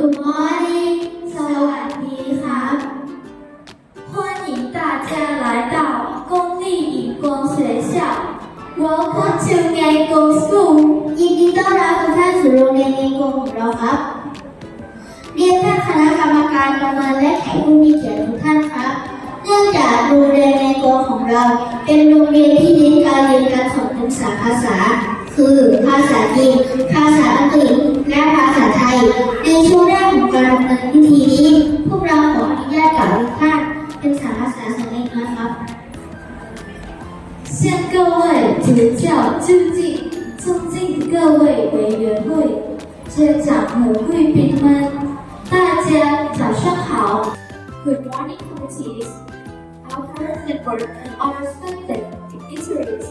Good morning สวัสดีครับ欢迎大家来到公立荧光学校 Welcome to ไงโก School ยินดีต้อนรับทุกท่านสู่โรงเรียนไงโกของเราครับ เรียนท่านคณะกรรมการประเมินและแขกผู้มีเกียรติทุกท่านครับ เนื่องจากโรงเรียนในตัวของเรา เป็นโรงเรียนที่เน้นการเรียนการสอนเป็นสามภาษา คือภาษาจีนภาษาอังกฤษ และภาษาไทย ใน พวกเราขออนุญาตกล่าวทุกท่านเป็นสามภาษาสันนิษฐานนะครับ 向各位指教就近，尊敬各位委员会、学长和贵宾们，大家早上好。Good morning, committees. Our current network and our respected dignitaries.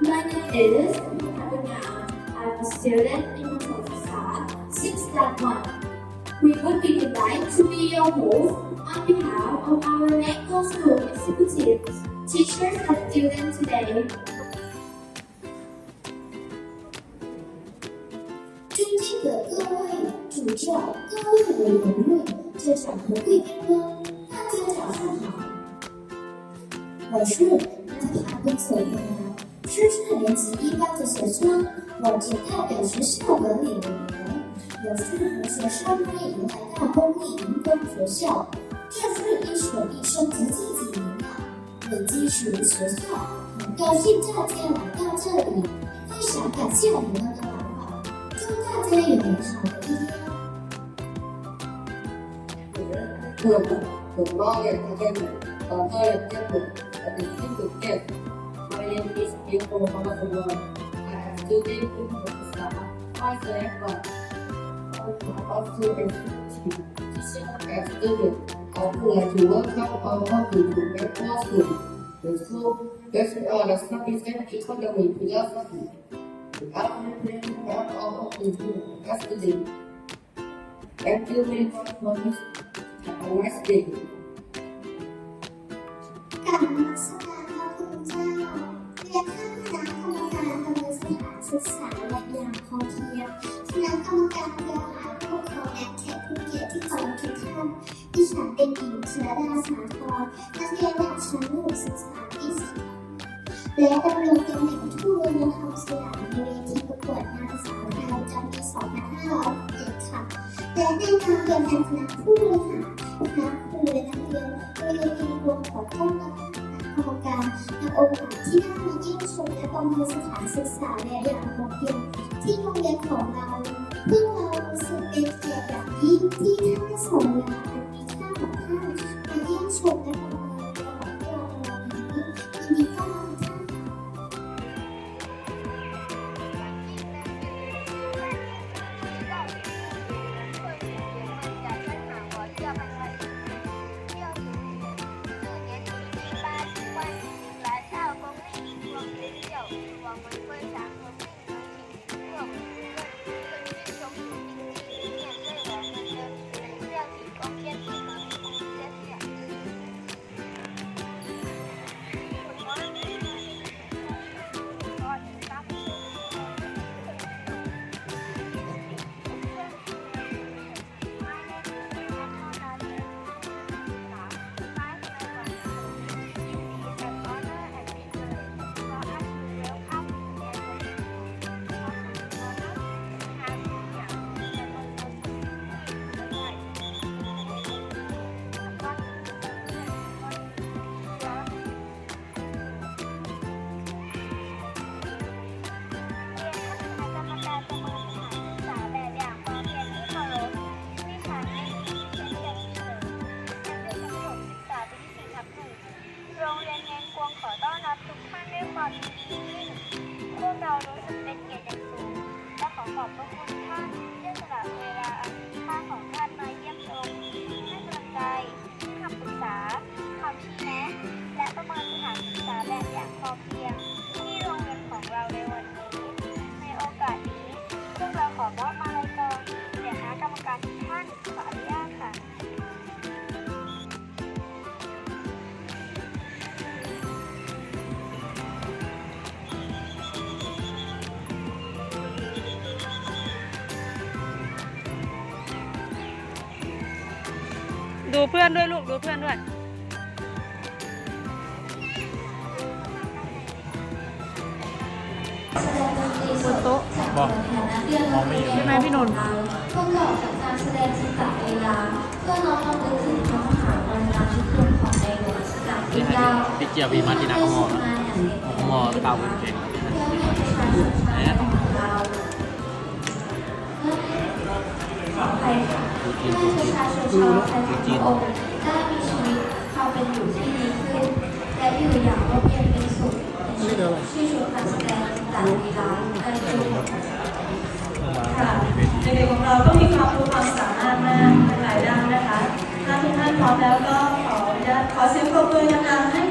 My name is Abinam. I'm a student in Mental Facade 6.1. We would be delighted to be your host on behalf of our NECO School executives, teachers, and students today. 我是所学生毕业于台大公立民工学校，这是艺术一生的积极营养，有基础学校，很高兴大家来到这里，非常感谢你们的爸爸，祝大家有美好的一天。父母和猫的之间的好多的，我的亲属间，My name is Beautiful Mama 烟粉。a teaching as student. I would like to welcome all of you to Medical School. The school based on the studies and economy philosophy. I am praying for all of you as students. Thank you very much for this. Have a nice day. กราบนมัสการพระคุณเจ้าเรียนท่านคณะกรรมการดำเนินสถานศึกษาและอย่างพอเพียงคณะกรรมการเครือข่ายผู้ปกคร ร เป็นหญิงชลดาสาธรนักเรียนระดับชั้นประถมศึกษาปีสี่และดำรงตำแหน่งผู้บริหารสยามในเวทีประกวดนางสาวไทยประจำปี2567ค่ะและในนามตัวแทนคณะผู้บริหารคณะครูและนักเรียนโรงเรียนเองรวมขอต้อนรับคณะกรรมการในโอกาสที่ได้มาเยี่ยมชมและประเมินสถานศึกษาและอย่างพอเพียงที่โรงเรียนของเราพวกเรารู้สึกเป็นเกียรติอย่างยิ่งที่ ดูเพื่อนด้วยลูก ดูเพื่อนด้วย บนโต๊ะบอกมองไม่เห็นใช่ไหมพี่นนท์ประกอบกับการแสดงจิตรลีลาเพื่อน้อมรำลึกถึงพระมหากรุณาธิคุณของในหลวงรัชกาลที่เก้าพี่เจียวพี่มาที่นาเขามอนะเขามอเก่าเป็นเก่ง ชาวไทยของพระองค์ได้มีชีวิตความเป็นอยู่ที่ดีขึ้น และอยู่อย่างร่มเย็นเป็นสุขชื่อชมการแสดงจิตรลีลาอันเป็นค่ะเด็กๆของเราก็มีความรู้ความสามารถมากหลายด้านนะคะถ้าทุกท่านพร้อมแล้วก็ขออนุญาตขอเสียงปรบมือดังๆให้